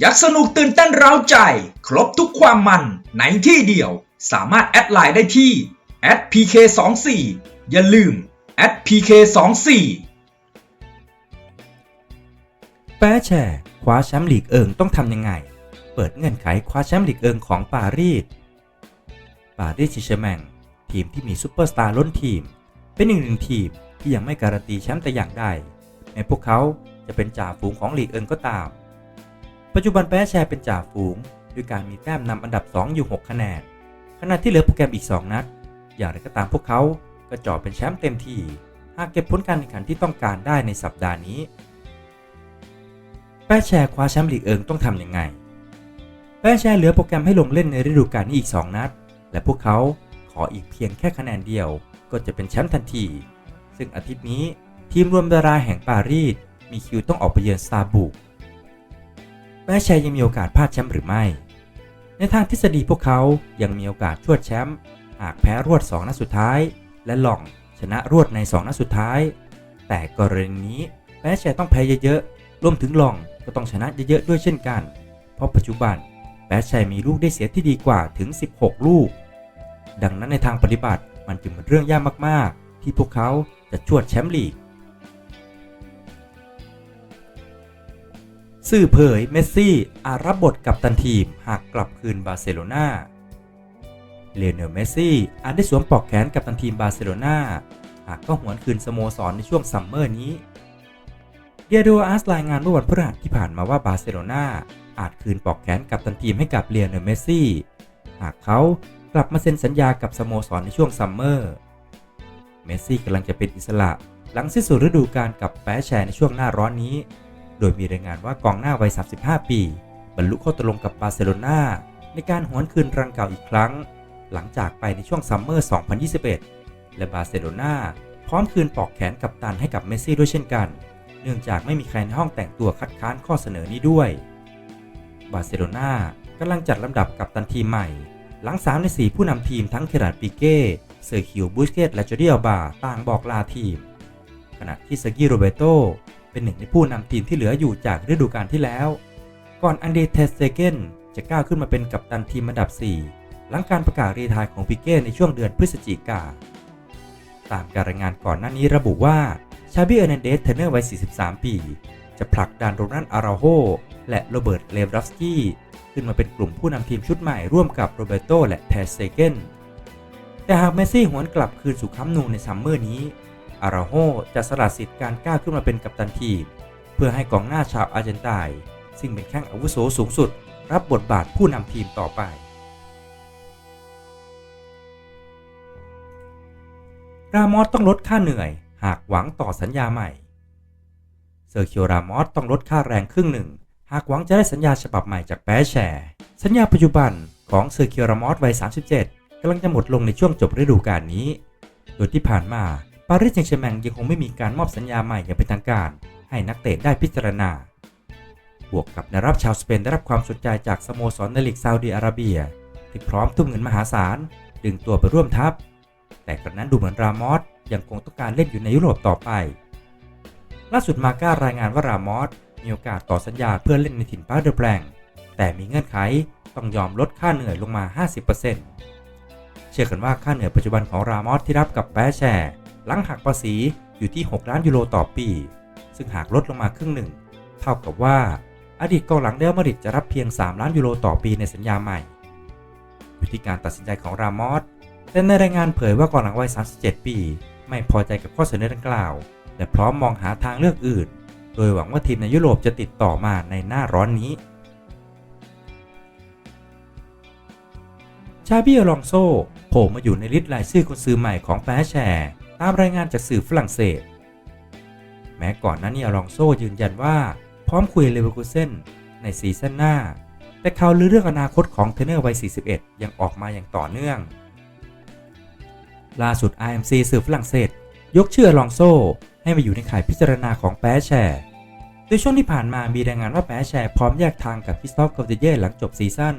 อยากสนุกตื่นเต้นเร้าใจ ครบทุกความมันในที่เดียว สามารถแอดไลน์ได้ที่ @pk24 อย่าลืม @pk24 แปรแชร์คว้าแชมป์ลีกเอิงต้องทำยังไง เปิดเงื่อนไขคว้าแชมป์ลีกเอิงของปารีส ปารีสแซงต์แชแมงทีมที่มีซูเปอร์สตาร์ล้นทีม เป็นอีกหนึ่งทีมที่ยังไม่การันตีแชมป์แต่อย่างใดแม้พวกเขาจะเป็นจ่าฝูงของลีกเอิงก็ตาม ปัจจุบันแปรแชร์เป็นจ่าฝูง ด้วยการมีแต้มนำอันดับ 2 อยู่ 6 คะแนน ขณะที่เหลือโปรแกรมอีก 2 นัด อย่างไรก็ตามพวกเขาก็เจ่อเป็นแชมป์เต็มที่ หากเก็บผลการแข่งขันที่ต้องการได้ในสัปดาห์นี้แป้แชร์คว้าแชมป์ลีกเอิงต้องทำยังไงแป้แชร์เหลือโปรแกรมให้ลงเล่นในฤดูกาลนี้อีก 2 นัด และพวกเขาขออีกเพียงแค่คะแนนเดียว ก็จะเป็นแชมป์ทันที ซึ่งอาทิตย์นี้ทีมรวมดาราแห่งปารีสมีคิวต้องออกไปเยือนซาบุก แป้แชร์ยังมีโอกาสพลาดแชมป์หรือไม่ ในทางทฤษฎีพวกเขายังมีโอกาสชวดแชมป์หากแพ้รวด2นัดสุดท้าย และหล่องชนะรวดใน2นัดสุดท้าย แต่กรณีนี้แป้แชร์ต้องแพ้เยอะๆรวมถึงหล่องก็ต้องชนะเยอะๆด้วยเช่นกัน เพราะปัจจุบันแป้แชร์มีลูกได้เสียที่ดีกว่าถึง 16 ลูก ดังนั้นในทางปฏิบัติมันจึงเป็นเรื่องยากมากๆ ที่พวกเขาจะชวดแชมป์ลีก สื่อเผยเมสซี่อาจรับบทกับตันทีมหากกลับคืนบาร์เซโลนาเลเนลเมสซี่อาจได้สวมปลอกแขนกับตันทีมบาร์เซโลนาหากก็หวนคืนสโมสรในช่วงซัมเมอร์นี้เดียโดอาร์สรายงานเมื่อวันพฤหัสที่ผ่านมาว่าบาร์เซโลนาอาจคืนปลอกแขนกับตันทีมให้กับเลเนลเมสซี่หากเขากลับมาเซ็นสัญญากับสโมสรในช่วงซัมเมอร์เมสซี่กำลังจะเป็นอิสระหลังสิ้นสุดฤดูกาลกับแปรแชร์ในช่วงหน้าร้อนนี้ โดยมีรายงานว่ากองหน้าวัย 35 ปี บรรลุข้อตกลงกับบาร์เซโลนาในการหวนคืนรังเก่าอีกครั้ง หลังจากไปในช่วงซัมเมอร์ 2021 และบาร์เซโลนาพร้อมคืนปอกแขนกับตันให้กับเมสซี่ด้วยเช่นกัน เนื่องจากไม่มีใครในห้องแต่งตัวคัดค้านข้อเสนอนี้ด้วย บาร์เซโลนากำลังจัดลำดับกับตันทีมใหม่ หลัง 3 ใน 4 ผู้นำทีมทั้งเคราร์ดปิเก้ เซอร์คิวบูสเกตและจอร์ดิอัลบาต่างบอกลาทีม ขณะที่ซอร์กิโรเบโต เป็นหนึ่งในผู้นำทีมที่เหลืออยู่จากฤดูกาลที่แล้ว ก่อนอันเดเทสเซเกนจะก้าวขึ้นมาเป็นกัปตันทีมอันดับ 4 หลังการประกาศรีทายของปิเก้ในช่วงเดือนพฤศจิกา ตามการรายงานก่อนหน้านี้ระบุว่าชาบิเอร์นันเดสเทนเนอร์วัย 43 ปี จะผลักดันโรนันอาราโฮและโรเบิร์ตเลวดอฟสกี้ขึ้นมาเป็นกลุ่มผู้นำทีมชุดใหม่ร่วมกับโรเบโตและเทสเซเกนแต่หากเมสซี่หวนกลับคืนสู่คัมนูในซัมเมอร์นี้ อาราโฮจะสละสิทธิ์การก้าวขึ้นมาเป็นกัปตันทีม เพื่อให้กองหน้าชาวอาร์เจนไตน์ซึ่งเป็นแข้งอาวุโสสูงสุด รับบทบาทผู้นำทีมต่อไป รามอสต้องลดค่าเหนื่อย หากหวังต่อสัญญาใหม่ เซอร์เคิโอรามอสต้องลดค่าแรงครึ่งหนึ่ง หากหวังจะได้สัญญาฉบับใหม่จากแปรแชร์สัญญาปัจจุบันของเซอร์เคิโอรามอสวัย 37กำลังจะหมดลงในช่วงจบฤดูกาลนี้ โดยที่ผ่านมา ปารีสแซงต์แชร์แมงยังคงไม่มีการมอบสัญญาใหม่อย่างเป็นทางการ ให้นักเตะได้พิจารณา บวกกับนักรับชาวสเปนได้รับความสนใจจากสโมสรในลีกซาอุดิอาระเบีย ที่พร้อมทุ่มเงินมหาศาล ดึงตัวไปร่วมทัพ แต่กระนั้นดูเหมือนรามอสยังคงต้องการเล่นอยู่ในยุโรปต่อไป ล่าสุดมาก้ารายงานว่ารามอสมีโอกาสต่อสัญญาเพื่อเล่นในถิ่นปาร์เดอร์แปลงแต่มีเงื่อนไขต้องยอมลดค่าเหนื่อยลงมา 50%เชื่อกันว่าค่าเหนื่อยปัจจุบันของรามอสที่รับกับแปรแชร์ หลังหักภาษีอยู่ที่ 6 ล้านยูโรต่อปี ซึ่งหากลดลงมาครึ่งหนึ่ง เท่ากับว่าอดีตกองหลังเดลมาริดจะรับเพียง 3 ล้านยูโรต่อปีในสัญญาใหม่ อยู่ที่การตัดสินใจของรามอสแต่ในรายงานเผยว่ากองหลังวัย 37 ปี ไม่พอใจกับข้อเสนอดังกล่าว และพร้อมมองหาทางเลือกอื่น โดยหวังว่าทีมในยุโรปจะติดต่อมาในหน้าร้อนนี้ ชาบิอลองโซโผล่มาอยู่ในลิสต์รายชื่อคนซื้อใหม่ของแปรแชร์ ตามรายงานจากสื่อฝรั่งเศส แม้ก่อนหน้านี้อลองโซยืนยันว่า พร้อมคุยเลเวอร์คูเซนในซีซั่นหน้า แต่ข่าวลือเรื่องอนาคตของเทนเนอร์วัย 41 ยังออกมาอย่างต่อเนื่อง ล่าสุด IMC สื่อฝรั่งเศส ยกชื่ออลองโซให้มาอยู่ในข่ายพิจารณาของแปรแชร์โดยช่วงที่ผ่านมามีรายงานว่าแปรแชร์พร้อมแยกทางกับคริสตอฟกอลเดเย่หลังจบซีซั่น